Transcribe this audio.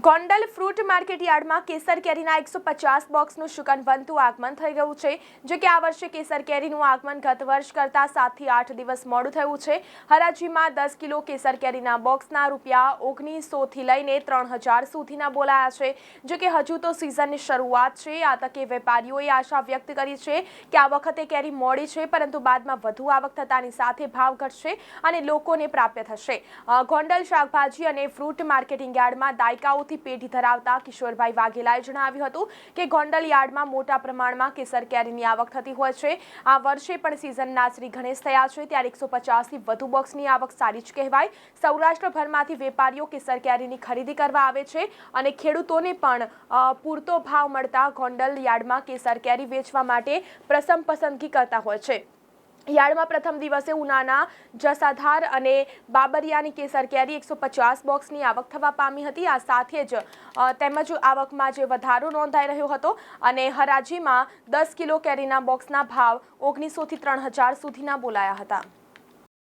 Gondal fruit market યાર્ડમાં કેસર કેરીના એકસો પચાસ બોક્સનું શુકનવંતુ આગમન થઈ ગયું છે, જો કે આ વર્ષે કેસર કેરીનું આગમન ગત વર્ષ કરતાં સાતથી આઠ દિવસ મોડું થયું છે. હરાજીમાં દસ કિલો કેસર કેરીના બોક્સના રૂપિયા ઓગણીસોથી લઈને ત્રણ હજાર સુધીના બોલાયા છે. જો કે હજુ તો સિઝનની શરૂઆત છે, આ તકે વેપારીઓએ આશા વ્યક્ત કરી છે કે આ વખતે કેરી મોડી છે, પરંતુ બાદમાં વધુ આવક થતાની સાથે ભાવ ઘટશે અને લોકોને પ્રાપ્ય થશે. ગોંડલ શાકભાજી અને ફ્રૂટ માર્કેટિંગ યાર્ડમાં દાયકાઓથી પેઢી ધરાવતા કિશોરભાઈ વાઘેલાએ જણાવ્યું હતું કે ગોંડલ યાર્ડમાં મોટા પ્રમાણમાં કેસર કેરીની આવક થતી હોય છે. આ વર્ષે પણ સિઝનના શ્રી ગણેશ થયા છે. ત્યારે એકસો પચાસથી વધુ બોક્સની આવક સારી જ કહેવાય. સૌરાષ્ટ્રભરમાંથી વેપારીઓ કેસર કેરીની ખરીદી કરવા આવે છે અને ખેડૂતોને પણ પૂરતો ભાવ મળતા ગોંડલ યાર્ડમાં કેસર કેરી વેચવા માટે પ્રસમ પસંદગી કરતા હોય છે. યાર્ડમાં પ્રથમ દિવસે ઉનાના જસાધાર અને બાબરિયાની કેસર કેરી એકસો પચાસ બોક્સની આવક થવા પામી હતી. આ સાથે જ તેમજ આવકમાં જે વધારો નોંધાઈ રહ્યો હતો અને હરાજીમાં દસ કિલો કેરીના બોક્સના ભાવ ઓગણીસોથી ત્રણ હજાર સુધીના બોલાયા હતા.